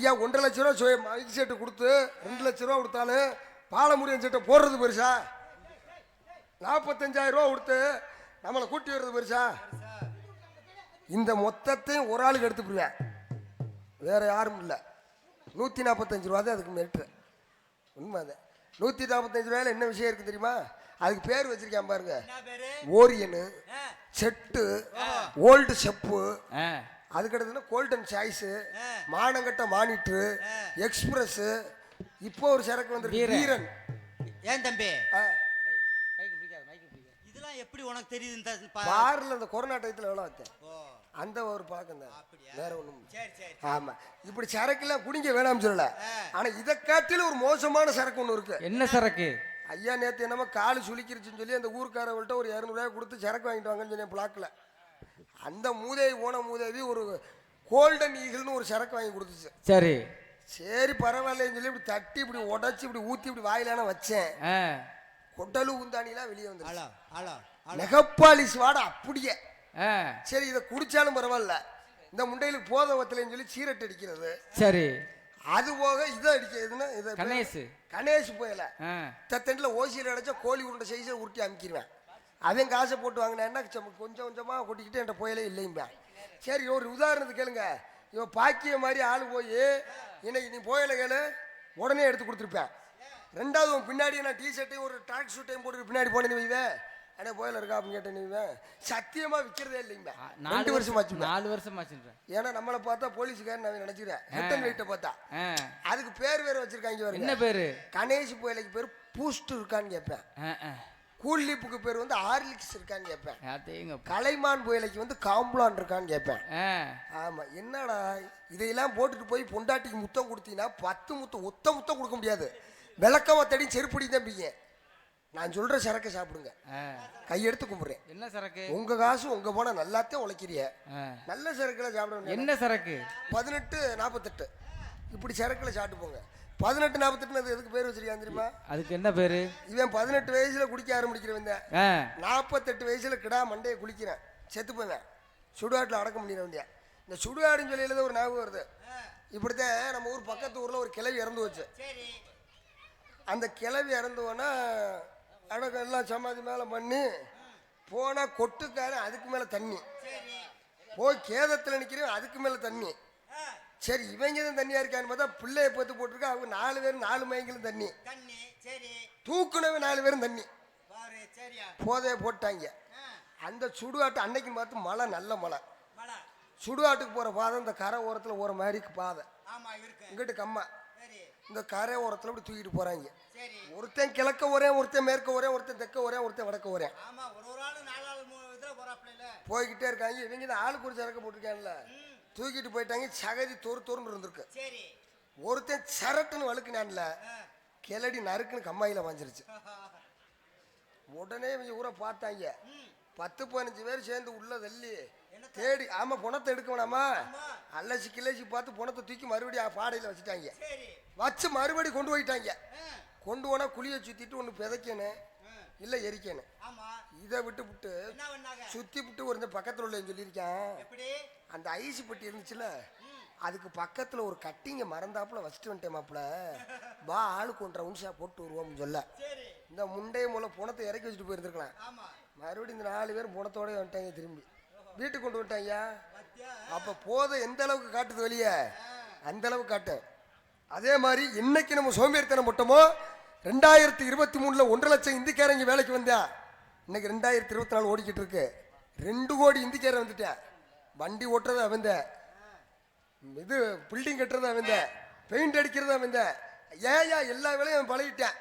ஐயா ஒன்றரை லட்ச ரூபா மைக் செட்டு கொடுத்து ரெண்டு லட்ச ரூபா கொடுத்தாலும் பாலமுருகன் செட்டை போடுறது பெருசா? நாற்பத்தஞ்சாயிரம் ரூபா கொடுத்து நம்மளை கூட்டி வர்றது பெருசா? இந்த மொத்தத்தையும் ஒரு ஆளுக்கு எடுத்துப்பிடுவேன். வேற யாரும் இல்லை. நூற்றி நாற்பத்தஞ்சு ரூபா தான் அதுக்கு மெரிட்டு உண்மை அது நூற்றி நாற்பத்தஞ்சு ரூபாயில என்ன விஷயம் இருக்கு தெரியுமா? அதுக்கு பேர் வச்சிருக்கேன் பாருங்க. ஓரியனு செட்டு ஓல்டு செப்பு ஆ, அதுக்கடுத்து கோல்டன் சாய்ஸு. மானங்கட்ட மானிட்ரு எக்ஸ்பிரஸ் இப்போ ஒரு சரக்கு வந்து வீரன். ஏன் தம்பி? ஆ, இதெல்லாம் எப்படி உனக்கு தெரியுது பார்ல இந்த கொரோனா டயத்தில் எவ்வளோ வச்சேன் அந்த ஒரு பழக்கம் தான்? வேற ஒன்றும் சரி சரி ஆமா. இப்படி சரக்குலாம் குடிங்க வேணாம்னு சொல்லல. ஆனா இதை காட்டிலும் ஒரு மோசமான சரக்கு ஒன்று இருக்கு. என்ன சரக்கு? ஐயா நேத்து என்னமோ காலு சுளிக்கிருச்சுன்னு சொல்லி அந்த ஊருக்காரவள்கிட்ட ஒரு இரநூறுவா கொடுத்து சரக்கு வாங்கிட்டு வாங்கன்னு சொன்னேன் பிளாக்ல அந்த மூதேவி போன மூதேவி ஒரு கோல்டன் ஈகிள்னு ஒரு சரக்கு வாங்கி கொடுத்துச்சு. சரி. சரி பரவாயில்லன்னு சொல்லி இப்படி தட்டி இப்படி உடைச்சி இப்படி ஊத்தி இப்படி வாயிலான வச்சேன். கொட்டலு உந்தானிலாம் வெளியே வந்து நெகப்பாலிஸ் வாட அப்படியே. சரி இதை குடிச்சாலும் பரவாயில்ல. இந்த முண்டையிலுக்கு போத வத்தலைன்னு சொல்லி சீரட் அடிக்கிறது. சரி. அது போக இதை அடிக்கிறதுன்னா இதை கணேசு கணேஷ். போயல. தத்தண்டில் ஓசியில் அடைச்சா கோழி உருண்டை சைஸை உருட்டி அமுக்கிடுவேன் அவன் காசை போட்டு வாங்கினேன்னா கொஞ்சம் கொஞ்சம் கொஞ்சமாக கொட்டிக்கிட்டு என்கிட்ட போயலே இல்லைம்பா சரி ஒரு உதாரணத்துக்கு கேளுங்க. இவன் பாக்கிய மாதிரி ஆள் போய் இன்னைக்கு நீ போயல கேளு உடனே எடுத்து கொடுத்துருப்பேன் ரெண்டாவது உன் பின்னாடி நான் டிஷர்ட்டையும் ஒரு ட்ராக் ஷூட்டையும் போட்டு பின்னாடி போனேன் வைவேன் அண்ணே போயல இருக்கா அப்படின்னு கேட்டேன் நீவேன் சத்தியமாக விற்கிறதே இல்லைங்க ரெண்டு வருஷம் ஆச்சு நாலு வருஷம் ஆச்சுன்றேன் ஏன்னா நம்மளை பார்த்தா போலீஸுக்காரன் நான் நினைச்சுக்கிறேன் ஹெட் அண்ட் வெயிட்டை பார்த்தா. அதுக்கு பேர் வேற வச்சிருக்காங்க என்ன பேரு? கணேஷ் புயலைக்கு பேர் பூஸ்ட் இருக்கான்னு கேட்பேன். கூல்லிப்புக்கு பேர் வந்து ஆர்லிக்ஸ் இருக்கான்னு கேட்பேன். கலைமான் புயலைக்கு வந்து காம்ப்ளான் இருக்கான்னு கேட்பேன். ஆ. ஆமா என்னடா இதையெல்லாம் போட்டுட்டு போய் பொண்டாட்டிக்கு முத்தம் கொடுத்தீங்கன்னா பத்து முத்தம் ஒத்த முத்தம் கொடுக்க முடியாது. விளக்கமா தடி செருப்படி தம்பிங்க. நான் சொல்ற சரக்கு சாப்பிடுங்க. கையெடுத்து கும்பிடுறேன். என்ன சரக்கு? உங்க காசு உங்க போனா நல்லாத்தே உழைக்கிறிய. நல்ல சரக்குல சாப்பிட வேண்டிய என்ன சரக்கு? பதினெட்டு நாற்பத்தெட்டு இப்படி சரக்குல சாப்பிட்டு போங்க. பதினெட்டு நாற்பத்தெட்டுன்னு எதுக்கு பேர் வச்சிருக்கான் தெரியுமா? அதுக்கு என்ன பேரு? இவன் பதினெட்டு வயசுல குடிக்க ஆரம்பிக்கிறவன் நாற்பத்தெட்டு வயசுல கிடா மண்டையை குளிக்கிறேன். செத்து போவேன். சுடுகாட்டில் அடக்கம் பண்ணிட வேண்டிய இந்த சுடுகாடுன்னு சொல்லியில ஒரு ஞாபகம் வருது. இப்படித்தான் நம்ம ஊர் பக்கத்து ஊரில் ஒரு கிளவி இறந்து வச்சு சரி. அந்த கிளவி இறந்துவோன்னா அடக்கம் எல்லாம் சமாதி மேலே பண்ணி போனால் கொட்டுக்காரன் அதுக்கு மேலே தண்ணி. சரி. போய் கேதத்தில் நிற்கிறவன் அதுக்கு மேலே தண்ணி. சரி இவங்க தான் தண்ணியாக இருக்கான்னு பார்த்தா பிள்ளைய பத்து போட்டிருக்கா. அவங்க நாலு பேரும் நாலு மயங்களும் தண்ணி. தண்ணி சரி. தூக்குனவன் நாலு பேரும் தண்ணி. போதைய போட்டாங்க. அந்த சுடுகாட்டு அன்னைக்கு பார்த்து மழை நல்ல மழை. சுடுகாட்டுக்கு போகிற பாதை இந்த கரை ஓரத்தில் ஒரு மாதிரி பாதை. இங்கிட்டு கம்மா. இந்த கரை ஓரத்தில் இப்படி தூக்கிட்டு போகிறாங்க சரி. ஒருத்தன் கிழக்க ஒரே ஒருத்தன் மேற்க ஒரே ஒருத்தன் தெற்க ஒரே ஒருத்தன் வடக்க ஒரே ஆளு ஆளு போய்கிட்டே இருக்காங்க. இவங்க தான் ஆளுக்கு ஒரு சரக்கு போட்டிருக்காங்கல்ல தூக்கிட்டு போயிட்டாங்க சகதி தொறு தொறுன்னு இருந்திருக்கு. சரி. ஒருத்தன் சரட்டுன்னு வழுக்குனான்ல கிளடி நறுக்குன்னு கம்மாயில வாஞ்சிருச்சு. உடனே இவங்க ஊரை பார்த்தாங்க. பத்து பதினஞ்சு பேர் சேர்ந்து உள்ள தள்ளி தேடி ஆமா பணத்தை எடுக்க வேணாமா? அலசி கிளசி பார்த்து பணத்தை தூக்கி மறுபடியும் பாடையில் வச்சுட்டாங்க. வச்சு மறுபடி கொண்டு போயிட்டாங்க. கொண்டு போனா குழியை சுத்திட்டு ஒன்று பிதைக்கணும் இல்லை எரிக்கணும். இதை விட்டு விட்டு சுத்தி விட்டு ஒரு பக்கத்தில் உள்ள சொல்லியிருக்கேன். அந்த ஐஸ் பெட்டி இருந்துச்சுல அதுக்கு பக்கத்துல ஒரு கட்டிங்க மறந்தாப்புல வச்சுட்டு வந்துட்டேன் மாப்புல வா ஆளுக்கு ஒன்றரை உன்சா போட்டு வருவோம்னு சொல்ல. இந்த முண்டைய மூலம் புணத்தை இறக்கி வச்சுட்டு போயிருந்துருக்கலாம். மறுபடியும் இந்த நாலு பேர் புணத்தோட வந்துட்டாங்க திரும்பி. வீட்டுக்கு கொண்டு வந்துட்டாங்க அப்ப போதை எந்த அளவுக்கு காட்டுது வெளியே அந்த அளவுக்கு காட்டு அதே மாதிரி இன்னைக்கு நம்ம சோம்பேறித்தனம் போட்டோமோ ரெண்டாயிரத்தி இருபத்தி மூணுல ஒன்றரை லட்சம் இந்திக்காரங்க வேலைக்கு வந்தா இன்னைக்கு ரெண்டாயிரத்தி இருபத்தி நாலு ஓடிக்கிட்டு இருக்கு. ரெண்டு கோடி இந்திக்காரன் வந்துட்டேன். வண்டி ஓட்டுறது அவந்த இது பில்டிங் கட்டுறது அவந்த பெயிண்ட் அடிக்கிறது அவந்த ஏயா எல்லா வேலையும் அவன் பழகிட்டேன்.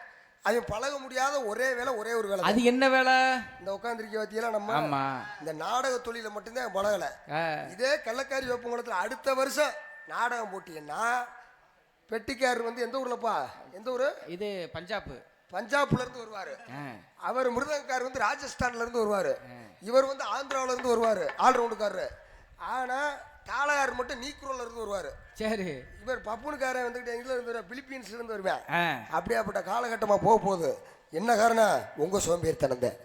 அவன் பழக முடியாத ஒரே வேலை ஒரே ஒரு வேலை அது என்ன வேலை? இந்த உட்காந்துருக்க பத்தியெல்லாம் நம்ம இந்த நாடக தொழில மட்டும்தான் பழகலை. இதே கள்ளக்காரி வேப்பங்குளத்தில் அடுத்த வருஷம் நாடகம் போட்டீங்கன்னா பெட்டிக்காரர் வந்து எந்த ஊர்லப்பா? எந்த ஊரு? இது பஞ்சாப் பஞ்சாப்ல இருந்து வருவாரு. அவர் மிருதங்கார் வந்து ராஜஸ்தான்ல இருந்து வருவாரு. இவர் வந்து ஆந்திராவுல இருந்து வருவாரு. ஆல்ரவுண்டுக்காரரு. ஆனா தாளகார் மட்டும் நீக்ரோல இருந்து வருவாரு. சரி. இவர் பப்புனுக்காரன் வந்துகிட்டு எங்க இருந்து பிலிப்பீன்ஸ்ல இருந்து வருவேன். அப்படியாப்பட்ட காலகட்டமா போக போகுது. என்ன காரணம்? உங்க சோம்பேறித்தனம் தான்